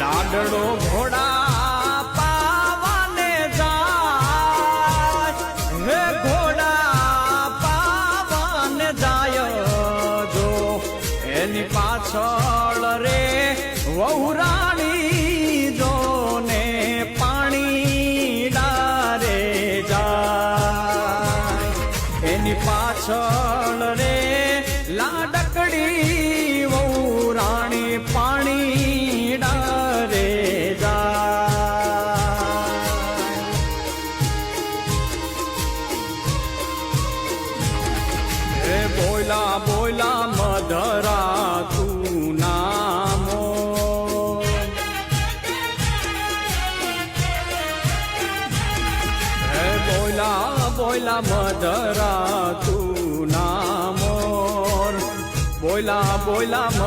પાછળો ઘોડા પાવાને જાય. હે ઘોડા પાવાને જાય જો. એની પાછળ રે વહુરાણી જો ને પાણી ડારે જાય. એની પાછળ રે લાડકડી બોલા મધરા તું નામોર બોલા બોલા મ